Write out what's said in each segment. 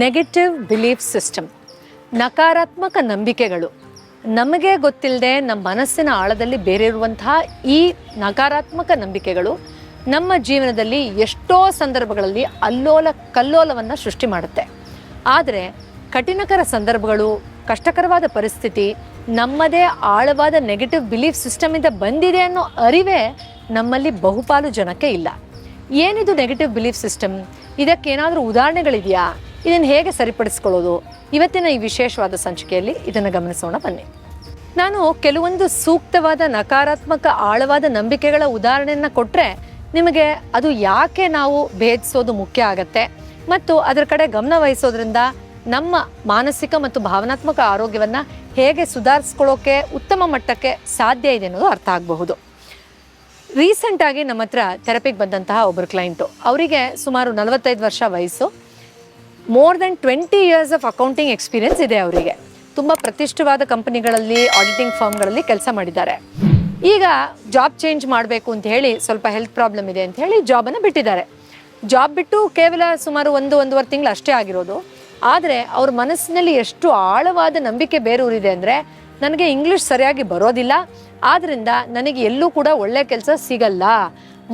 Negative belief system ನಕಾರಾತ್ಮಕ ನಂಬಿಕೆಗಳು. ನಮಗೆ ಗೊತ್ತಿಲ್ಲದೆ ನಮ್ಮ ಮನಸ್ಸಿನ ಆಳದಲ್ಲಿ ಬೇರೆ ಇರುವಂತಹ ಈ ನಕಾರಾತ್ಮಕ ನಂಬಿಕೆಗಳು ನಮ್ಮ ಜೀವನದಲ್ಲಿ ಎಷ್ಟೋ ಸಂದರ್ಭಗಳಲ್ಲಿ ಅಲ್ಲೋಲ, ಕಲ್ಲೋಲವನ್ನು ಸೃಷ್ಟಿ ಮಾಡುತ್ತೆ. ಆದರೆ ಕಠಿಣಕರ ಸಂದರ್ಭಗಳು, ಕಷ್ಟಕರವಾದ ಪರಿಸ್ಥಿತಿ, ನಮ್ಮದೇ ಆಳವಾದ ನೆಗೆಟಿವ್ ಬಿಲೀಫ್ ಸಿಸ್ಟಮಿಂದ ಬಂದಿದೆ ಅನ್ನೋ ಅರಿವೇ ನಮ್ಮಲ್ಲಿ ಬಹುಪಾಲು ಜನಕ್ಕೆ ಇಲ್ಲ. ಏನಿದು ನೆಗೆಟಿವ್ ಬಿಲೀಫ್ ಸಿಸ್ಟಮ್ ಇದಕ್ಕೇನಾದರೂ ಉದಾಹರಣೆಗಳಿದೆಯಾ? ಇದನ್ನು ಹೇಗೆ ಸರಿಪಡಿಸ್ಕೊಳ್ಳೋದು? ಇವತ್ತಿನ ಈ ವಿಶೇಷವಾದ ಸಂಚಿಕೆಯಲ್ಲಿ ಇದನ್ನು ಗಮನಿಸೋಣ, ಬನ್ನಿ. ನಾನು ಕೆಲವೊಂದು ಸೂಕ್ತವಾದ ನಕಾರಾತ್ಮಕ, ಆಳವಾದ ನಂಬಿಕೆಗಳ ಉದಾಹರಣೆಯನ್ನು ಕೊಟ್ಟರೆ ನಿಮಗೆ ಅದು ಯಾಕೆ ನಾವು ಭೇದಿಸೋದು ಮುಖ್ಯ ಆಗತ್ತೆ? ಮತ್ತು ಅದರ ಕಡೆ ಗಮನ ವಹಿಸೋದ್ರಿಂದ ನಮ್ಮ ಮಾನಸಿಕ ಮತ್ತು ಭಾವನಾತ್ಮಕ ಆರೋಗ್ಯವನ್ನು ಹೇಗೆ ಸುಧಾರಿಸ್ಕೊಳ್ಳೋಕೆ ಉತ್ತಮ ಮಟ್ಟಕ್ಕೆ ಸಾಧ್ಯ ಇದೆ ಅನ್ನೋದು ಅರ್ಥ ಆಗಬಹುದು. ರೀಸೆಂಟಾಗಿ ನಮ್ಮ ಹತ್ರ ಥೆರಪಿಗೆ ಬಂದಂತಹ ಒಬ್ಬರು ಕ್ಲೈಂಟು. ಅವರಿಗೆ ಸುಮಾರು ನಲವತ್ತೈದು ವರ್ಷ ವಯಸ್ಸು. More than twenty years of accounting experience ಇದೆ ಅವರಿಗೆ. ತುಂಬ ಪ್ರತಿಷ್ಠವಾದ ಕಂಪನಿಗಳಲ್ಲಿ ಆಡಿಟಿಂಗ್ ಫರ್ಮ್ಗಳಲ್ಲಿ ಕೆಲಸ ಮಾಡಿದ್ದಾರೆ. ಈಗ ಜಾಬ್ ಚೇಂಜ್ ಮಾಡಬೇಕು ಅಂತ ಹೇಳಿ ಸ್ವಲ್ಪ ಹೆಲ್ತ್ ಪ್ರಾಬ್ಲಮ್ ಇದೆ ಅಂತ ಹೇಳಿ ಜಾಬನ್ನು ಬಿಟ್ಟಿದ್ದಾರೆ. ಜಾಬ್ ಬಿಟ್ಟು ಕೇವಲ ಸುಮಾರು ಒಂದು, ಒಂದೂವರೆ ತಿಂಗಳು ಅಷ್ಟೇ ಆಗಿರೋದು. ಆದರೆ ಅವ್ರ ಮನಸ್ಸಿನಲ್ಲಿ ಎಷ್ಟು ಆಳವಾದ ನಂಬಿಕೆ ಬೇರೂರಿದೆ ಅಂದರೆ ನನಗೆ ಇಂಗ್ಲೀಷ್ ಸರಿಯಾಗಿ ಬರೋದಿಲ್ಲ. ಆದ್ದರಿಂದ ನನಗೆ ಎಲ್ಲೂ ಕೂಡ ಒಳ್ಳೆ ಕೆಲಸ ಸಿಗಲ್ಲ.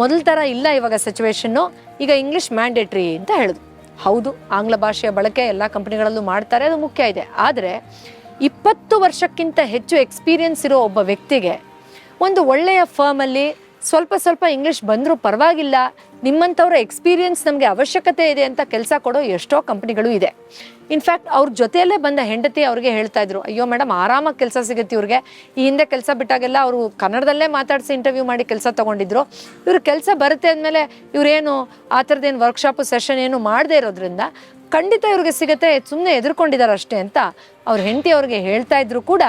ಮೊದಲ ಥರ ಇಲ್ಲ ಇವಾಗ ಸಿಚುವೇಶನ್ನು ಈಗ ಇಂಗ್ಲೀಷ್ ಮ್ಯಾಂಡೇಟ್ರಿ ಅಂತ ಹೇಳಿದ್ರು ಹೌದು, ಆಂಗ್ಲ ಭಾಷೆಯ ಬಳಕೆ ಎಲ್ಲ ಕಂಪನಿಗಳಲ್ಲೂ ಮಾಡ್ತಾರೆ, ಅದು ಮುಖ್ಯ ಇದೆ. ಆದರೆ ಇಪ್ಪತ್ತು ವರ್ಷಕ್ಕಿಂತ ಹೆಚ್ಚು ಎಕ್ಸ್ಪೀರಿಯನ್ಸ್ ಇರೋ ಒಬ್ಬ ವ್ಯಕ್ತಿಗೆ ಒಂದು ಒಳ್ಳೆಯ ಫರ್ಮಲ್ಲಿ ಸ್ವಲ್ಪ ಸ್ವಲ್ಪ ಇಂಗ್ಲೀಷ್ ಬಂದರೂ ಪರವಾಗಿಲ್ಲ. ನಿಮ್ಮಂಥವ್ರ ಎಕ್ಸ್ಪೀರಿಯನ್ಸ್ ನಮಗೆ ಅವಶ್ಯಕತೆ ಇದೆ ಅಂತ ಕೆಲಸ ಕೊಡೋ ಎಷ್ಟೋ ಕಂಪ್ನಿಗಳು ಇದೆ. ಇನ್ಫ್ಯಾಕ್ಟ್ ಅವ್ರ ಜೊತೆಯಲ್ಲೇ ಬಂದ ಹೆಂಡತಿ ಅವ್ರಿಗೆ ಹೇಳ್ತಾ ಇದ್ರು, ಅಯ್ಯೋ ಮೇಡಮ್, ಆರಾಮಾಗಿ ಕೆಲಸ ಸಿಗುತ್ತೆ ಇವ್ರಿಗೆ. ಈ ಹಿಂದೆ ಕೆಲಸ ಬಿಟ್ಟಾಗೆಲ್ಲ ಅವರು ಕನ್ನಡದಲ್ಲೇ ಮಾತಾಡಿಸಿ ಇಂಟರ್ವ್ಯೂ ಮಾಡಿ ಕೆಲಸ ತೊಗೊಂಡಿದ್ರು. ಇವ್ರ ಕೆಲಸ ಬರುತ್ತೆ ಅಂದಮೇಲೆ ಇವರೇನು ಆ ಥರದ್ದೇನು ವರ್ಕ್ಶಾಪು ಸೆಷನ್ ಏನು ಮಾಡದೇ ಇರೋದ್ರಿಂದ ಖಂಡಿತ ಇವ್ರಿಗೆ ಸಿಗುತ್ತೆ ಸುಮ್ಮನೆ ಎದುರ್ಕೊಂಡಿದ್ದಾರೆ ಅಷ್ಟೇ ಅಂತ ಅವ್ರ ಹೆಂಡತಿ ಅವ್ರಿಗೆ ಹೇಳ್ತಾ ಇದ್ರು ಕೂಡ,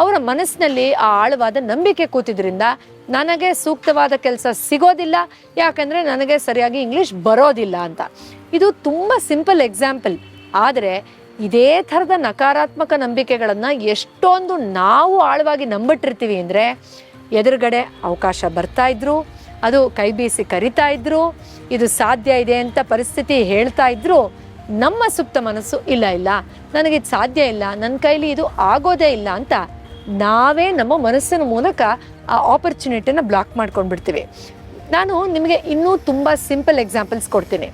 ಅವರ ಮನಸ್ಸಿನಲ್ಲಿ ಆ ಆಳವಾದ ನಂಬಿಕೆ ಕೂತಿದ್ರಿಂದ ನನಗೆ ಸೂಕ್ತವಾದ ಕೆಲಸ ಸಿಗೋದಿಲ್ಲ, ಯಾಕಂದರೆ ನನಗೆ ಸರಿಯಾಗಿ ಇಂಗ್ಲೀಷ್ ಬರೋದಿಲ್ಲ ಅಂತ. ಇದು ತುಂಬ ಸಿಂಪಲ್ ಎಕ್ಸಾಂಪಲ್ ಆದರೆ ಇದೇ ಥರದ ನಕಾರಾತ್ಮಕ ನಂಬಿಕೆಗಳನ್ನು ಎಷ್ಟೊಂದು ನಾವು ಆಳವಾಗಿ ನಂಬಿಟ್ಟಿರ್ತೀವಿ ಅಂದರೆ, ಎದುರುಗಡೆ ಅವಕಾಶ ಬರ್ತಾ ಇದ್ರು, ಅದು ಕೈ ಬೀಸಿ ಕರಿತಾ ಇದ್ರು, ಇದು ಸಾಧ್ಯ ಇದೆ ಅಂತ ಪರಿಸ್ಥಿತಿ ಹೇಳ್ತಾ ಇದ್ರು, ನಮ್ಮ ಸುಪ್ತ ಮನಸ್ಸು ಇಲ್ಲ ಇಲ್ಲ ನನಗಿದು ಸಾಧ್ಯ ಇಲ್ಲ ನನ್ನ ಕೈಲಿ ಇದು ಆಗೋದೇ ಇಲ್ಲ ಅಂತ ನಾವೇ ನಮ್ಮ ಮನಸ್ಸಿನ ಮೂಲಕ ಆ ಆಪರ್ಚುನಿಟಿನ ಬ್ಲಾಕ್ ಮಾಡ್ಕೊಂಡ್ಬಿಡ್ತೀವಿ. ನಾನು ನಿಮಗೆ ಇನ್ನೂ ತುಂಬ ಸಿಂಪಲ್ ಎಕ್ಸಾಂಪಲ್ಸ್ ಕೊಡ್ತೀನಿ.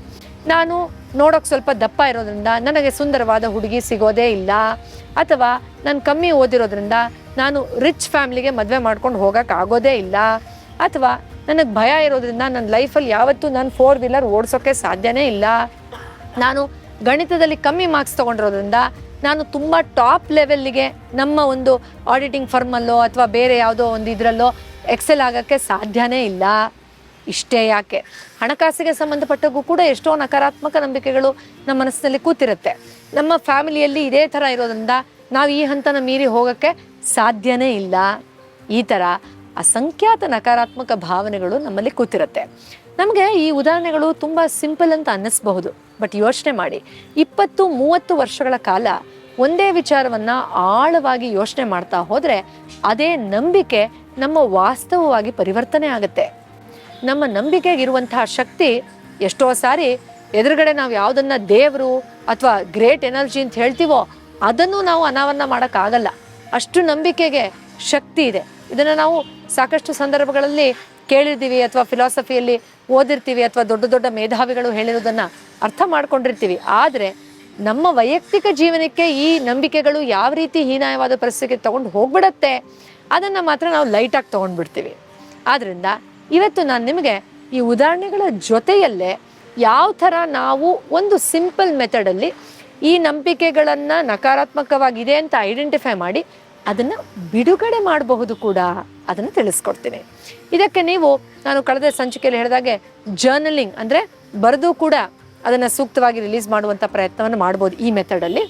ನಾನು ನೋಡೋಕೆ ಸ್ವಲ್ಪ ದಪ್ಪ ಇರೋದ್ರಿಂದ ನನಗೆ ಸುಂದರವಾದ ಹುಡುಗಿ ಸಿಗೋದೇ ಇಲ್ಲ, ಅಥವಾ ನಾನು ಕಮ್ಮಿ ಓದಿರೋದ್ರಿಂದ ನಾನು ರಿಚ್ ಫ್ಯಾಮ್ಲಿಗೆ ಮದುವೆ ಮಾಡ್ಕೊಂಡು ಹೋಗೋಕೆ ಆಗೋದೇ ಇಲ್ಲ, ಅಥವಾ ನನಗೆ ಭಯ ಇರೋದ್ರಿಂದ ನನ್ನ ಲೈಫಲ್ಲಿ ಯಾವತ್ತೂ ನಾನು ಫೋರ್ ವೀಲರ್ ಓಡಿಸೋಕ್ಕೆ ಸಾಧ್ಯನೇ ಇಲ್ಲ. ನಾನು ಗಣಿತದಲ್ಲಿ ಕಮ್ಮಿ ಮಾರ್ಕ್ಸ್ ತೊಗೊಂಡಿರೋದ್ರಿಂದ ನಾನು ತುಂಬ ಟಾಪ್ ಲೆವೆಲ್ಗೆ ನಮ್ಮ ಒಂದು ಆಡಿಟಿಂಗ್ ಫರ್ಮಲ್ಲೋ ಅಥವಾ ಬೇರೆ ಯಾವುದೋ ಒಂದು ಇದರಲ್ಲೋ ಎಕ್ಸೆಲ್ ಆಗೋಕ್ಕೆ ಸಾಧ್ಯನೇ ಇಲ್ಲ. ಇಷ್ಟೇ ಯಾಕೆ? ಹಣಕಾಸಿಗೆ ಸಂಬಂಧಪಟ್ಟಗೂ ಕೂಡ ಎಷ್ಟೋ ನಕಾರಾತ್ಮಕ ನಂಬಿಕೆಗಳು ನಮ್ಮ ಮನಸ್ಸಿನಲ್ಲಿ ಕೂತಿರುತ್ತೆ. ನಮ್ಮ ಫ್ಯಾಮಿಲಿಯಲ್ಲಿ ಇದೇ ಥರ ಇರೋದ್ರಿಂದ ನಾವು ಈ ಹಂತನ ಮೀರಿ ಹೋಗೋಕ್ಕೆ ಸಾಧ್ಯನೇ ಇಲ್ಲ. ಈ ಥರ ಅಸಂಖ್ಯಾತ ನಕಾರಾತ್ಮಕ ಭಾವನೆಗಳು ನಮ್ಮಲ್ಲಿ ಕೂತಿರುತ್ತೆ. ನಮಗೆ ಈ ಉದಾಹರಣೆಗಳು ತುಂಬ ಸಿಂಪಲ್ ಅಂತ ಅನ್ನಿಸ್ಬಹುದು. ಬಟ್ ಯೋಚನೆ ಮಾಡಿ. ಇಪ್ಪತ್ತು, ಮೂವತ್ತು ವರ್ಷಗಳ ಕಾಲ ಒಂದೇ ವಿಚಾರವನ್ನು ಆಳವಾಗಿ ಯೋಚನೆ ಮಾಡ್ತಾ ಹೋದರೆ ಅದೇ ನಂಬಿಕೆ ನಮ್ಮ ವಾಸ್ತವವಾಗಿ ಪರಿವರ್ತನೆ ಆಗುತ್ತೆ. ನಮ್ಮ ನಂಬಿಕೆಗಿರುವಂತಹ ಶಕ್ತಿ ಎಷ್ಟೋ ಸಾರಿ ಎದುರುಗಡೆ ನಾವು ಯಾವುದನ್ನ ದೇವರು ಅಥವಾ ಗ್ರೇಟ್ ಎನರ್ಜಿ ಅಂತ ಹೇಳ್ತೀವೋ ಅದನ್ನು ನಾವು ಅನಾವರಣ ಮಾಡೋಕ್ಕಾಗಲ್ಲ ಅಷ್ಟು ನಂಬಿಕೆಗೆ ಶಕ್ತಿ ಇದೆ. ಇದನ್ನು ನಾವು ಸಾಕಷ್ಟು ಸಂದರ್ಭಗಳಲ್ಲಿ ಕೇಳಿರ್ತೀವಿ ಅಥವಾ ಫಿಲಾಸಫಿಯಲ್ಲಿ ಓದಿರ್ತೀವಿ ಅಥವಾ ದೊಡ್ಡ ದೊಡ್ಡ ಮೇಧಾವಿಗಳು ಹೇಳಿರೋದನ್ನು ಅರ್ಥ ಮಾಡ್ಕೊಂಡಿರ್ತೀವಿ. ಆದರೆ ನಮ್ಮ ವೈಯಕ್ತಿಕ ಜೀವನಕ್ಕೆ ಈ ನಂಬಿಕೆಗಳು ಯಾವ ರೀತಿ ಹೀನಾಯವಾದ ಪರಿಸ್ಥಿತಿಗೆ ತಗೊಂಡು ಹೋಗ್ಬಿಡತ್ತೆ, ಅದನ್ನು ಮಾತ್ರ ನಾವು ಲೈಟಾಗಿ ತೊಗೊಂಡ್ಬಿಡ್ತೀವಿ. ಆದ್ದರಿಂದ ಇವತ್ತು ನಾನು ನಿಮಗೆ ಈ ಉದಾಹರಣೆಗಳ ಜೊತೆಯಲ್ಲೇ ಯಾವ ಥರ ನಾವು ಒಂದು ಸಿಂಪಲ್ ಮೆಥಡಲ್ಲಿ ಈ ನಂಬಿಕೆಗಳನ್ನು ನಕಾರಾತ್ಮಕವಾಗಿದೆ ಅಂತ ಐಡೆಂಟಿಫೈ ಮಾಡಿ ಅದನ್ನು ಬಿಡುಗಡೆ ಮಾಡಬಹುದು ಕೂಡ ಅದನ್ನು ತಿಳಿಸ್ಕೊಡ್ತೀನಿ. ಇದಕ್ಕೆ ನೀವು, ನಾನು ಕಳೆದ ಸಂಚಿಕೆಯಲ್ಲಿ ಹೇಳಿದಾಗೆ ಜರ್ನಲಿಂಗ್ ಅಂದರೆ ಬರೆದು ಕೂಡ ಅದನ್ನು ಸೂಕ್ತವಾಗಿ ರಿಲೀಸ್ ಮಾಡುವಂಥ ಪ್ರಯತ್ನವನ್ನು ಮಾಡ್ಬೋದು ಈ ಮೆಥಡಲ್ಲಿ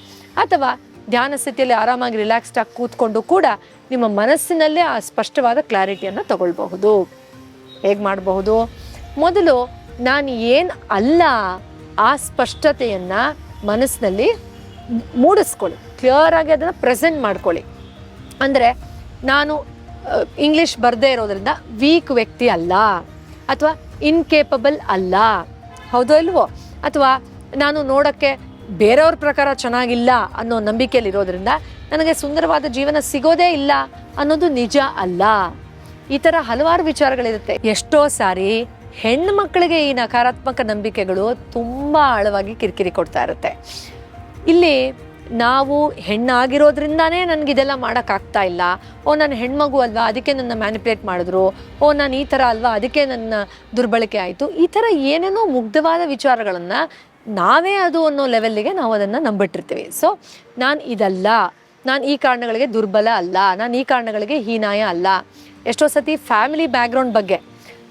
ಅಥವಾ ಧ್ಯಾನ ಸ್ಥಿತಿಯಲ್ಲಿ ಆರಾಮಾಗಿ ರಿಲ್ಯಾಕ್ಸ್ಡ್ ಆಗಿ ಕೂತ್ಕೊಂಡು ಕೂಡ ನಿಮ್ಮ ಮನಸ್ಸಿನಲ್ಲೇ ಆ ಸ್ಪಷ್ಟವಾದ ಕ್ಲಾರಿಟಿಯನ್ನು ತಗೊಳ್ಬಹುದು. ಹೇಗೆ ಮಾಡಬಹುದು? ಮೊದಲು ನಾನು ಏನು ಅಲ್ಲ ಆ ಸ್ಪಷ್ಟತೆಯನ್ನು ಮನಸ್ಸಿನಲ್ಲಿ ಮೂಡಿಸ್ಕೊಳ್ಳಿ. ಕ್ಲಿಯರ್ ಆಗಿ ಅದನ್ನು ಪ್ರೆಸೆಂಟ್ ಮಾಡ್ಕೊಳ್ಳಿ. ಅಂದರೆ ನಾನು ಇಂಗ್ಲೀಷ್ ಬರದೇ ಇರೋದ್ರಿಂದ ವೀಕ್ ವ್ಯಕ್ತಿ ಅಲ್ಲ, ಅಥವಾ ಇನ್ಕೇಪಬಲ್ ಅಲ್ಲ, ಹೌದೋ ಇಲ್ವೋ? ಅಥವಾ ನಾನು ನೋಡೋಕ್ಕೆ ಬೇರೆಯವ್ರ ಪ್ರಕಾರ ಚೆನ್ನಾಗಿಲ್ಲ ಅನ್ನೋ ನಂಬಿಕೆಯಲ್ಲಿರೋದ್ರಿಂದ ನನಗೆ ಸುಂದರವಾದ ಜೀವನ ಸಿಗೋದೇ ಇಲ್ಲ ಅನ್ನೋದು ನಿಜ ಅಲ್ಲ. ಈ ಥರ ಹಲವಾರು ವಿಚಾರಗಳಿರುತ್ತೆ. ಎಷ್ಟೋ ಸಾರಿ ಹೆಣ್ಣು ಮಕ್ಕಳಿಗೆ ಈ ನಕಾರಾತ್ಮಕ ನಂಬಿಕೆಗಳು ತುಂಬ ಆಳವಾಗಿ ಕಿರಿಕಿರಿ ಕೊಡ್ತಾ ಇರುತ್ತೆ. ಇಲ್ಲಿ ನಾವು ಹೆಣ್ಣಾಗಿರೋದ್ರಿಂದಾನೇ ನನಗೆ ಇದೆಲ್ಲ ಮಾಡೋಕ್ಕಾಗ್ತಾ ಇಲ್ಲ. ಓ, ನಾನು ಹೆಣ್ಮಗು ಅಲ್ವಾ, ಅದಕ್ಕೆ ನನ್ನ ಮ್ಯಾನಿಪ್ಯುಲೇಟ್ ಮಾಡಿದ್ರು. ಓ, ನಾನು ಈ ಥರ ಅಲ್ವಾ, ಅದಕ್ಕೆ ನನ್ನ ದುರ್ಬಳಕೆ ಆಯಿತು. ಈ ಥರ ಏನೇನೋ ಮುಗ್ಧವಾದ ವಿಚಾರಗಳನ್ನು ನಾವೇ ಅದು ಅನ್ನೋ ಲೆವೆಲ್ಲಿಗೆ ನಾವು ಅದನ್ನು ನಂಬಿಟ್ಟಿರ್ತೀವಿ. ಸೊ, ನಾನು ಇದಲ್ಲ. ನಾನು ಈ ಕಾರಣಗಳಿಗೆ ದುರ್ಬಲ ಅಲ್ಲ. ನಾನು ಈ ಕಾರಣಗಳಿಗೆ ಹೀನಾಯ ಅಲ್ಲ. ಎಷ್ಟೋ ಸತಿ ಫ್ಯಾಮಿಲಿ ಬ್ಯಾಕ್ಗ್ರೌಂಡ್ ಬಗ್ಗೆ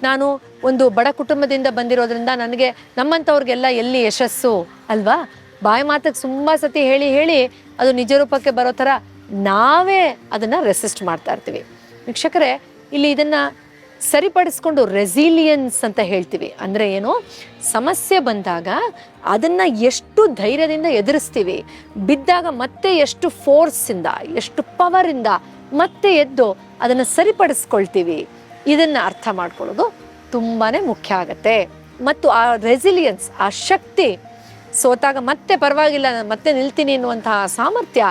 ನಾನು ಒಂದು ಬಡ ಕುಟುಂಬದಿಂದ ಬಂದಿರೋದ್ರಿಂದ ನನಗೆ ನಮ್ಮಂಥವ್ರಿಗೆಲ್ಲ ಎಲ್ಲಿ ಯಶಸ್ಸು ಅಲ್ವಾ? ಬಾಯಿ ಮಾತಕ್ಕೆ ತುಂಬ ಸತಿ ಹೇಳಿ ಹೇಳಿ ಅದು ನಿಜ ರೂಪಕ್ಕೆ ಬರೋ ಥರ ನಾವೇ ಅದನ್ನು ರೆಸಿಸ್ಟ್ ಮಾಡ್ತಾ ಇರ್ತೀವಿ. ವೀಕ್ಷಕರೇ, ಇಲ್ಲಿ ಇದನ್ನು ಸರಿಪಡಿಸ್ಕೊಂಡು ರೆಸಿಲಿಯನ್ಸ್ ಅಂತ ಹೇಳ್ತೀವಿ. ಅಂದರೆ ಏನು? ಸಮಸ್ಯೆ ಬಂದಾಗ ಅದನ್ನು ಎಷ್ಟು ಧೈರ್ಯದಿಂದ ಎದುರಿಸ್ತೀವಿ? ಬಿದ್ದಾಗ ಮತ್ತೆ ಎಷ್ಟು ಫೋರ್ಸಿಂದ ಎಷ್ಟು ಪವರಿಂದ ಮತ್ತೆ ಎದ್ದು ಅದನ್ನು ಸರಿಪಡಿಸ್ಕೊಳ್ತೀವಿ? ಇದನ್ನು ಅರ್ಥ ಮಾಡ್ಕೊಳ್ಳೋದು ತುಂಬಾ ಮುಖ್ಯ ಆಗತ್ತೆ. ಮತ್ತು ಆ ರೆಸಿಲಿಯನ್ಸ್ ಆ ಶಕ್ತಿ ಸೋತಾಗ ಮತ್ತೆ ಪರವಾಗಿಲ್ಲ ಮತ್ತೆ ನಿಲ್ತೀನಿ ಎನ್ನುವಂತಹ ಸಾಮರ್ಥ್ಯ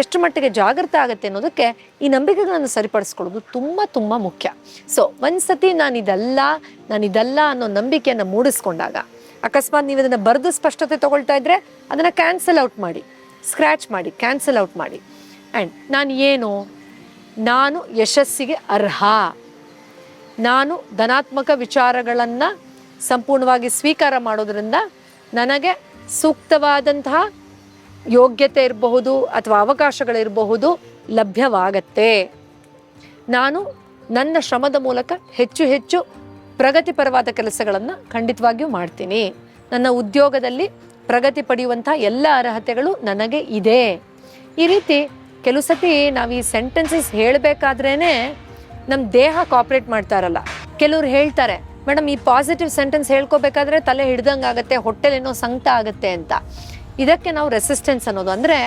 ಎಷ್ಟು ಮಟ್ಟಿಗೆ ಜಾಗೃತ ಆಗುತ್ತೆ ಅನ್ನೋದಕ್ಕೆ ಈ ನಂಬಿಕೆಗಳನ್ನು ಸರಿಪಡಿಸ್ಕೊಳ್ಳೋದು ತುಂಬ ತುಂಬ ಮುಖ್ಯ. ಸೊ ನಾನು ಇದಲ್ಲ ನಾನು ಇದಲ್ಲ ಅನ್ನೋ ನಂಬಿಕೆಯನ್ನು ಮೂಡಿಸ್ಕೊಂಡಾಗ, ಅಕಸ್ಮಾತ್ ನೀವು ಅದನ್ನು ಬರೆದು ಸ್ಪಷ್ಟತೆ ತಗೊಳ್ತಾ ಇದ್ರೆ ಅದನ್ನು ಕ್ಯಾನ್ಸಲ್ ಔಟ್ ಮಾಡಿ ಸ್ಕ್ರ್ಯಾಚ್ ಮಾಡಿ ಕ್ಯಾನ್ಸಲ್ ಔಟ್ ಮಾಡಿ. ಆ್ಯಂಡ್ ನಾನು ಏನು? ನಾನು ಯಶಸ್ಸಿಗೆ ಅರ್ಹ. ನಾನು ಧನಾತ್ಮಕ ವಿಚಾರಗಳನ್ನು ಸಂಪೂರ್ಣವಾಗಿ ಸ್ವೀಕಾರ ಮಾಡೋದರಿಂದ ನನಗೆ ಸೂಕ್ತವಾದಂತಹ ಯೋಗ್ಯತೆ ಇರಬಹುದು ಅಥವಾ ಅವಕಾಶಗಳಿರಬಹುದು ಲಭ್ಯವಾಗತ್ತೆ. ನಾನು ನನ್ನ ಶ್ರಮದ ಮೂಲಕ ಹೆಚ್ಚು ಹೆಚ್ಚು ಪ್ರಗತಿಪರವಾದ ಕೆಲಸಗಳನ್ನು ಖಂಡಿತವಾಗಿಯೂ ಮಾಡ್ತೀನಿ. ನನ್ನ ಉದ್ಯೋಗದಲ್ಲಿ ಪ್ರಗತಿ ಪಡೆಯುವಂಥ ಎಲ್ಲ ಅರ್ಹತೆಗಳು ನನಗೆ ಇದೆ. ಈ ರೀತಿ ಕೆಲವು ಸತಿ ನಾವು ಈ ಸೆಂಟೆನ್ಸಸ್ ಹೇಳಬೇಕಾದ್ರೇ ನಮ್ಮ ದೇಹ ಕಾಪ್ರೇಟ್ ಮಾಡ್ತಾರಲ್ಲ ಕೆಲವ್ರು ಹೇಳ್ತಾರೆ ಮೇಡಮ್, ಈ ಪಾಸಿಟಿವ್ ಸೆಂಟೆನ್ಸ್ ಹೇಳ್ಕೋಬೇಕಾದ್ರೆ ತಲೆ ಹಿಡ್ದಂಗೆ ಆಗುತ್ತೆ ಹೊಟ್ಟೆಲೇನೋ ಸಂಕಟ ಆಗುತ್ತೆ ಅಂತ. ಇದಕ್ಕೆ ನಾವು ರೆಸಿಸ್ಟೆನ್ಸ್ ಅನ್ನೋದು. ಅಂದರೆ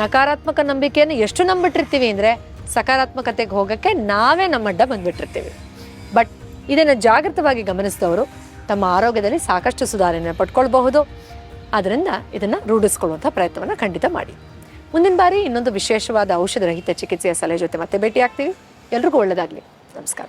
ನಕಾರಾತ್ಮಕ ನಂಬಿಕೆಯನ್ನು ಎಷ್ಟು ನಂಬಿಟ್ಟಿರ್ತೀವಿ ಅಂದರೆ ಸಕಾರಾತ್ಮಕತೆಗೆ ಹೋಗೋಕ್ಕೆ ನಾವೇ ನಮ್ಮಡ್ಡ ಬಂದ್ಬಿಟ್ಟಿರ್ತೀವಿ. ಬಟ್ ಇದನ್ನು ಜಾಗೃತವಾಗಿ ಗಮನಿಸಿದವರು ತಮ್ಮ ಆರೋಗ್ಯದಲ್ಲಿ ಸಾಕಷ್ಟು ಸುಧಾರಣೆ ಪಡ್ಕೊಳ್ಬಹುದು. ಆದ್ದರಿಂದ ಇದನ್ನು ರೂಢಿಸ್ಕೊಳ್ಳುವಂಥ ಪ್ರಯತ್ನವನ್ನು ಖಂಡಿತ ಮಾಡಿ. ಮುಂದಿನ ಬಾರಿ ಇನ್ನೊಂದು ವಿಶೇಷವಾದ ಔಷಧ ರಹಿತ ಚಿಕಿತ್ಸೆಯ ಸಲಹೆ ಜೊತೆ ಮತ್ತೆ ಭೇಟಿ ಆಗ್ತೀವಿ ಎಲ್ರಿಗೂ ಒಳ್ಳೆಯದಾಗಲಿ ನಮಸ್ಕಾರ.